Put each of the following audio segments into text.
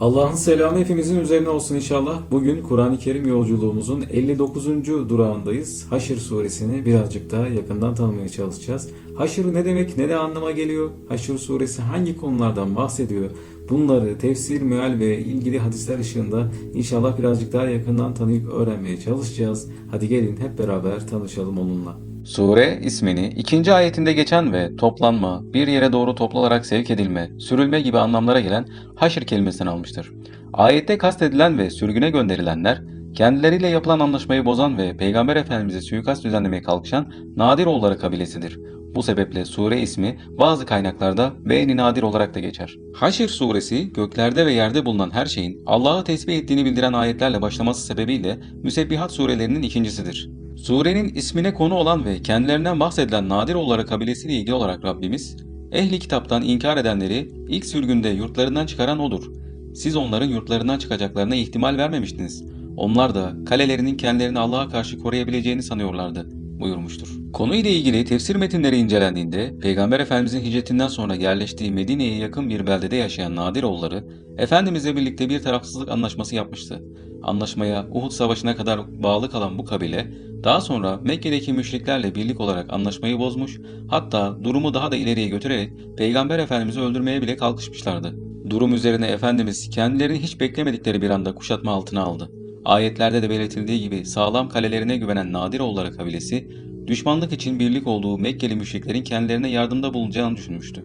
Allah'ın selamı hepimizin üzerine olsun inşallah. Bugün Kur'an-ı Kerim yolculuğumuzun 59. durağındayız. Haşr suresini birazcık daha yakından tanımaya çalışacağız. Haşr ne demek, ne de anlama geliyor? Haşr suresi hangi konulardan bahsediyor? Bunları tefsir, meal ve ilgili hadisler ışığında inşallah birazcık daha yakından tanıyıp öğrenmeye çalışacağız. Hadi gelin hep beraber tanışalım onunla. Sure ismini ikinci ayetinde geçen ve toplanma, bir yere doğru toplanarak sevk edilme, sürülme gibi anlamlara gelen haşr kelimesinden almıştır. Ayette kastedilen ve sürgüne gönderilenler, kendileriyle yapılan anlaşmayı bozan ve Peygamber Efendimiz'e suikast düzenlemeye kalkışan Nadiroğulları kabilesidir. Bu sebeple sure ismi bazı kaynaklarda Beni Nadir olarak da geçer. Haşr suresi göklerde ve yerde bulunan her şeyin Allah'ı tesbih ettiğini bildiren ayetlerle başlaması sebebiyle Müsebbihat surelerinin ikincisidir. Surenin ismine konu olan ve kendilerinden bahsedilen Nadiroğulları kabilesiyle ilgili olarak Rabbimiz, ehli kitaptan inkar edenleri ilk sürgünde yurtlarından çıkaran odur. Siz onların yurtlarından çıkacaklarına ihtimal vermemiştiniz. Onlar da kalelerinin kendilerini Allah'a karşı koruyabileceğini sanıyorlardı buyurmuştur. Konuyla ilgili tefsir metinleri incelendiğinde Peygamber Efendimizin hicretinden sonra yerleştiği Medine'ye yakın bir beldede yaşayan Nadiroğulları Efendimizle birlikte bir tarafsızlık anlaşması yapmıştı. Anlaşmaya Uhud Savaşı'na kadar bağlı kalan bu kabile daha sonra Mekke'deki müşriklerle birlik olarak anlaşmayı bozmuş hatta durumu daha da ileriye götürerek Peygamber Efendimiz'i öldürmeye bile kalkışmışlardı. Durum üzerine Efendimiz kendilerini hiç beklemedikleri bir anda kuşatma altına aldı. Ayetlerde de belirtildiği gibi sağlam kalelerine güvenen Nadiroğulları kabilesi, düşmanlık için birlik olduğu Mekkeli müşriklerin kendilerine yardımda bulunacağını düşünmüştü.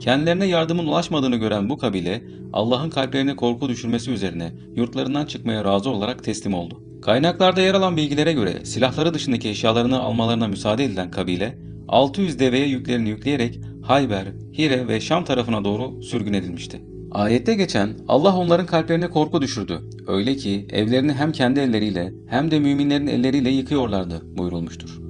Kendilerine yardımın ulaşmadığını gören bu kabile, Allah'ın kalplerine korku düşürmesi üzerine yurtlarından çıkmaya razı olarak teslim oldu. Kaynaklarda yer alan bilgilere göre silahları dışındaki eşyalarını almalarına müsaade edilen kabile, 600 deveye yüklerini yükleyerek Hayber, Hire ve Şam tarafına doğru sürgün edilmişti. Ayette geçen Allah onların kalplerine korku düşürdü. Öyle ki evlerini hem kendi elleriyle hem de müminlerin elleriyle yıkıyorlardı buyurulmuştur.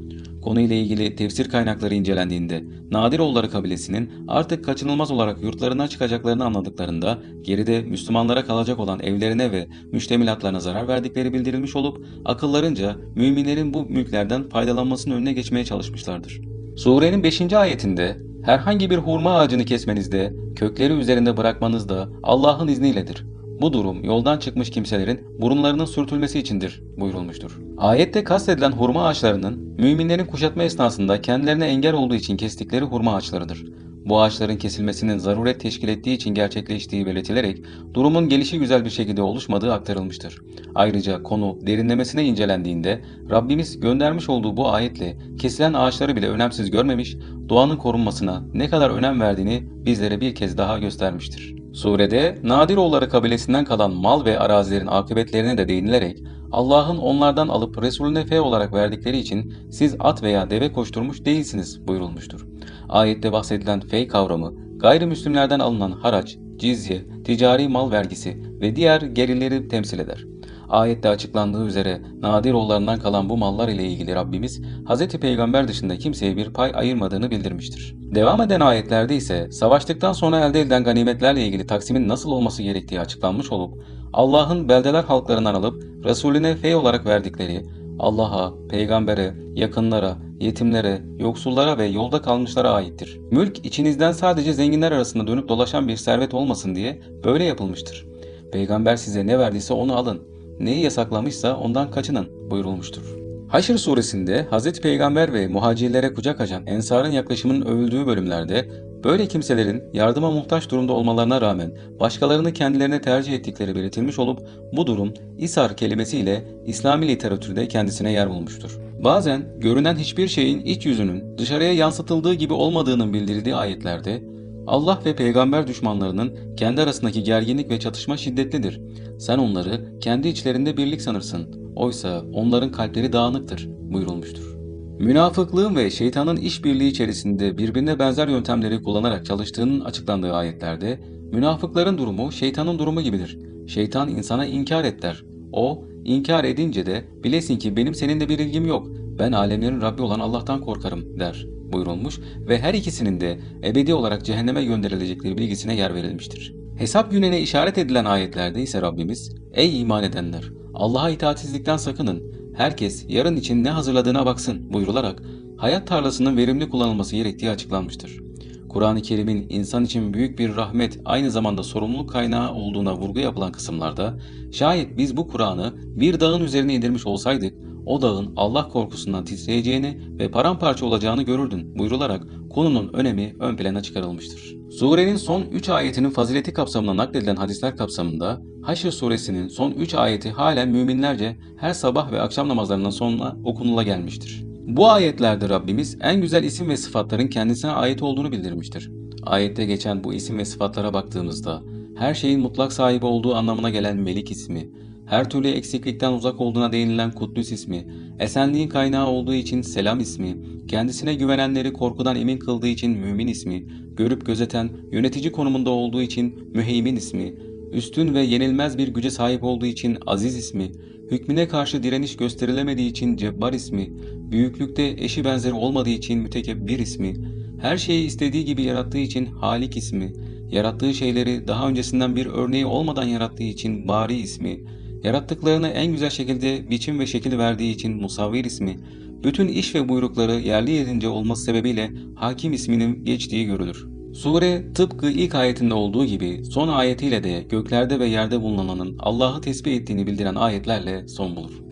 Konuyla ilgili tefsir kaynakları incelendiğinde Nadiroğulları kabilesinin artık kaçınılmaz olarak yurtlarından çıkacaklarını anladıklarında geride Müslümanlara kalacak olan evlerine ve müştemilatlarına zarar verdikleri bildirilmiş olup akıllarınca müminlerin bu mülklerden faydalanmasının önüne geçmeye çalışmışlardır. Surenin 5. ayetinde herhangi bir hurma ağacını kesmenizde, kökleri üzerinde bırakmanızda Allah'ın izniyledir. Bu durum yoldan çıkmış kimselerin burunlarının sürtülmesi içindir buyurulmuştur. Ayette kastedilen hurma ağaçlarının müminlerin kuşatma esnasında kendilerine engel olduğu için kestikleri hurma ağaçlarıdır. Bu ağaçların kesilmesinin zaruret teşkil ettiği için gerçekleştiği belirtilerek durumun gelişi güzel bir şekilde oluşmadığı aktarılmıştır. Ayrıca konu derinlemesine incelendiğinde Rabbimiz göndermiş olduğu bu ayetle kesilen ağaçları bile önemsiz görmemiş, doğanın korunmasına ne kadar önem verdiğini bizlere bir kez daha göstermiştir. Surede Nadiroğulları kabilesinden kalan mal ve arazilerin akıbetlerine de değinilerek Allah'ın onlardan alıp Resulüne fe olarak verdikleri için siz at veya deve koşturmuş değilsiniz buyurulmuştur. Ayette bahsedilen fey kavramı gayrimüslimlerden alınan haraç, cizye, ticari mal vergisi ve diğer gelirleri temsil eder. Ayette açıklandığı üzere Nadiroğullarından kalan bu mallar ile ilgili Rabbimiz Hz. Peygamber dışında kimseye bir pay ayırmadığını bildirmiştir. Devam eden ayetlerde ise savaştıktan sonra elde edilen ganimetlerle ilgili taksimin nasıl olması gerektiği açıklanmış olup Allah'ın beldeler halklarından alıp Resulüne fey olarak verdikleri Allah'a, peygambere, yakınlara, yetimlere, yoksullara ve yolda kalmışlara aittir. Mülk içinizden sadece zenginler arasında dönüp dolaşan bir servet olmasın diye böyle yapılmıştır. Peygamber size ne verdiyse onu alın. Neyi yasaklamışsa ondan kaçının buyurulmuştur. Haşr suresinde Hz. Peygamber ve muhacirlere kucak açan Ensar'ın yaklaşımının övüldüğü bölümlerde böyle kimselerin yardıma muhtaç durumda olmalarına rağmen başkalarını kendilerine tercih ettikleri belirtilmiş olup bu durum İsar kelimesiyle İslami literatürde kendisine yer bulmuştur. Bazen görünen hiçbir şeyin iç yüzünün dışarıya yansıtıldığı gibi olmadığının bildirildiği ayetlerde Allah ve peygamber düşmanlarının kendi arasındaki gerginlik ve çatışma şiddetlidir. Sen onları kendi içlerinde birlik sanırsın. Oysa onların kalpleri dağınıktır buyurulmuştur. Münafıklığın ve şeytanın işbirliği içerisinde birbirine benzer yöntemleri kullanarak çalıştığının açıklandığı ayetlerde münafıkların durumu şeytanın durumu gibidir. Şeytan insana inkar et der. O inkar edince de bilesin ki benim seninle bir ilgim yok. Ben alemlerin Rabbi olan Allah'tan korkarım der buyurulmuş ve her ikisinin de ebedi olarak cehenneme gönderilecekleri bilgisine yer verilmiştir. Hesap gününe işaret edilen ayetlerde ise Rabbimiz, Ey iman edenler! Allah'a itaatsizlikten sakının, herkes yarın için ne hazırladığına baksın buyrularak hayat tarlasının verimli kullanılması gerektiği açıklanmıştır. Kur'an-ı Kerim'in insan için büyük bir rahmet aynı zamanda sorumluluk kaynağı olduğuna vurgu yapılan kısımlarda şayet biz bu Kur'an'ı bir dağın üzerine indirmiş olsaydık o dağın Allah korkusundan titreyeceğini ve paramparça olacağını görürdün buyrularak konunun önemi ön plana çıkarılmıştır. Surenin son 3 ayetinin fazileti kapsamında nakledilen hadisler kapsamında Haşr suresinin son 3 ayeti halen müminlerce her sabah ve akşam namazlarından sonra okunula gelmiştir. Bu ayetlerde Rabbimiz en güzel isim ve sıfatların kendisine ait olduğunu bildirmiştir. Ayette geçen bu isim ve sıfatlara baktığımızda her şeyin mutlak sahibi olduğu anlamına gelen Melik ismi, her türlü eksiklikten uzak olduğuna değinilen Kuddüs ismi, esenliğin kaynağı olduğu için Selam ismi, kendisine güvenenleri korkudan emin kıldığı için Mümin ismi, görüp gözeten, yönetici konumunda olduğu için Müheymin ismi, üstün ve yenilmez bir güce sahip olduğu için Aziz ismi, hükmüne karşı direniş gösterilemediği için Cebbar ismi, büyüklükte eşi benzeri olmadığı için Mütekebbir ismi, her şeyi istediği gibi yarattığı için Halik ismi, yarattığı şeyleri daha öncesinden bir örneği olmadan yarattığı için Bari ismi, yarattıklarını en güzel şekilde biçim ve şekil verdiği için Musavvir ismi, bütün iş ve buyrukları yerli yerince olması sebebiyle Hakim isminin geçtiği görülür. Sure tıpkı ilk ayetinde olduğu gibi son ayetiyle de göklerde ve yerde bulunanın Allah'ı tesbih ettiğini bildiren ayetlerle son bulur.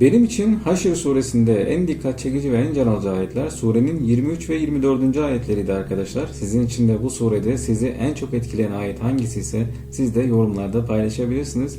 Benim için Haşr suresinde en dikkat çekici ve en can alıcı ayetler surenin 23 ve 24. ayetleriydi arkadaşlar. Sizin için de bu surede sizi en çok etkileyen ayet hangisi ise siz de yorumlarda paylaşabilirsiniz.